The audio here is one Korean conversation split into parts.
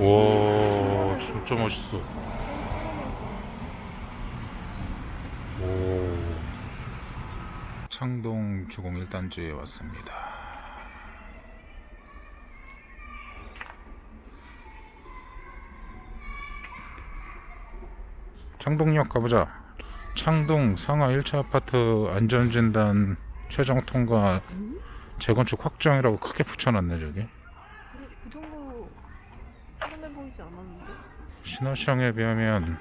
와 진짜 멋있어. 오. 창동 주공 1단지에 왔습니다. 창동역 가보자. 창동 상하 1차 아파트 안전진단 최종 통과 재건축 확정이라고 크게 붙여놨네 저기 보이지 않았는데? 신호시장에 비하면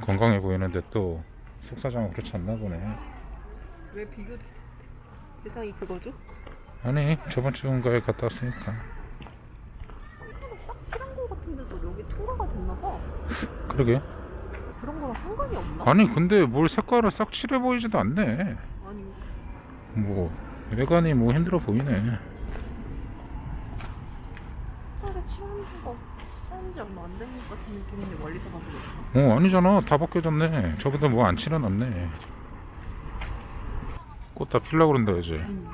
건강해 보이는데 또 속사정은 그렇지 않나 보네 왜 비교 대상이 그거죠? 아니 저번 주인가에 갔다 왔으니까 딱 칠한 거 같은데도 여기 투라가 됐나봐. 그러게 그런 거랑 상관이 없나? 아니 근데 뭘 색깔을 싹 칠해 보이지도 않네 아니 뭐 외관이 뭐 힘들어 보이네 색깔에 칠한 거가 칠한 지 얼마 안 된 것 같은 느낌인데 멀리서 봐서 그렇나? 어 아니잖아 다 벗겨졌네 저보다 뭐 안 칠해놨네 꽃 다 필라 그런다 이제 응.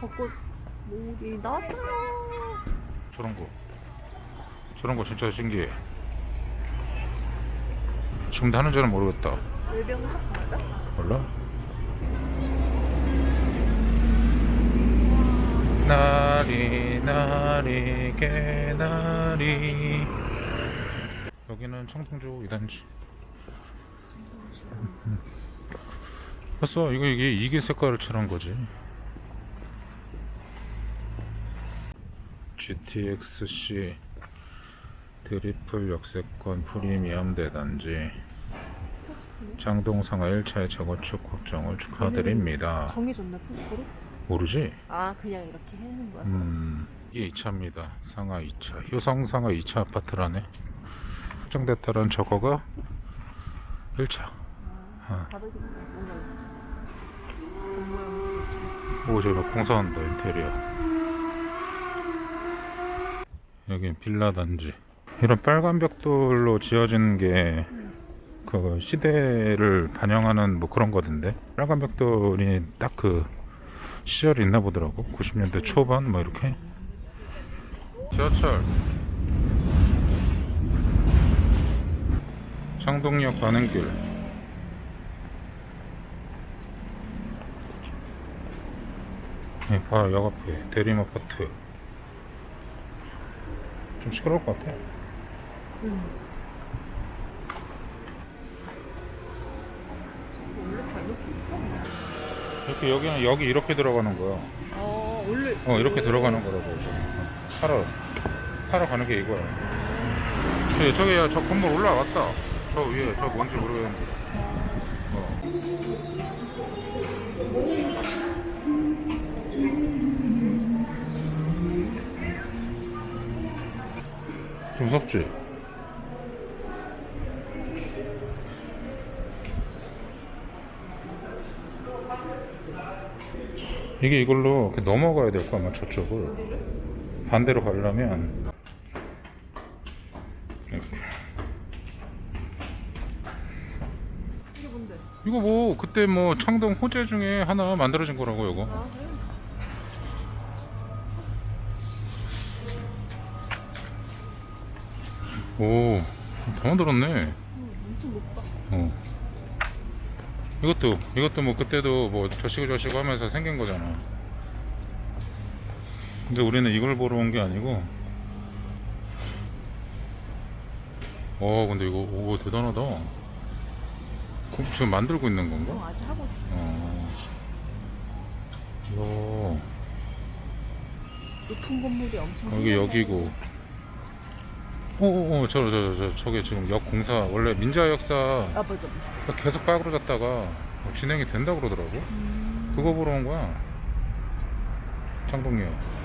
벚꽃 몰이 나왔어요. 저런 거 저런 거 진짜 신기해 지금도 하는지는 모르겠다 외병 합 맞아? 몰라? 나리 나리 개나리 여기는 청동주 2단지 봤어 이거 이게 이게 색깔을 칠한 거지 GTX-C 드리플 역세권 프리미엄 대단지 장동 상하 1차의 재건축 확정을 축하드립니다. 정해졌나 포스코로? 모르지? 아 그냥 이렇게 해놓은 거야? 음, 이게 2차입니다. 상하 2차. 효성 상하 2차 아파트라네. 확정됐다는 저거가 1차. 아. 겉모양 오, 저기 공사한다, 인테리어. 여긴 빌라 단지. 이런 빨간 벽돌로 지어진 게, 그, 시대를 반영하는 뭐 그런 거던데. 빨간 벽돌이 딱 그, 시절이 있나 보더라고. 90년대 초반, 뭐 이렇게. 지하철. 창동역 가는 길. 네, 바로 역 앞에 대림 아파트. 좀 시끄러울 것 같아. 원래 다 이렇게 있어? 이렇게 여기는 여기 이렇게 들어가는 거야. 어 원래 어 이렇게 들어가는 거라고. 어, 타러 타러 가는 게 이거야. 저기 저기 저 건물 올라왔다. 저 위에 저 뭔지 모르겠는데. 어. 좀 무섭지? 이게 이걸로 이렇게 넘어가야 될 거야, 아마 저쪽을. 반대로 가려면. 이렇게. 이게 뭔데? 이거 뭐, 그때 뭐, 창동 호재 중에 하나 만들어진 거라고, 이거. 아 그래? 오, 다 만들었네. 응, 엄청 높다. 어. 이것도, 이것도 뭐, 그때도 뭐, 저시고 저시고 하면서 생긴 거잖아. 근데 우리는 이걸 보러 온 게 아니고, 어, 근데 이거, 오, 대단하다. 그, 지금 만들고 있는 건가? 어, 아직 하고 있어. 어. 높은 건물이 엄청 여기. 여기고. 어어어, 저, 저, 저, 저게 지금 역 공사, 원래 민자 역사 아 맞아. 계속 빠그러졌다가 뭐 진행이 된다 그러더라고. 음. 그거 보러 온 거야. 창동역.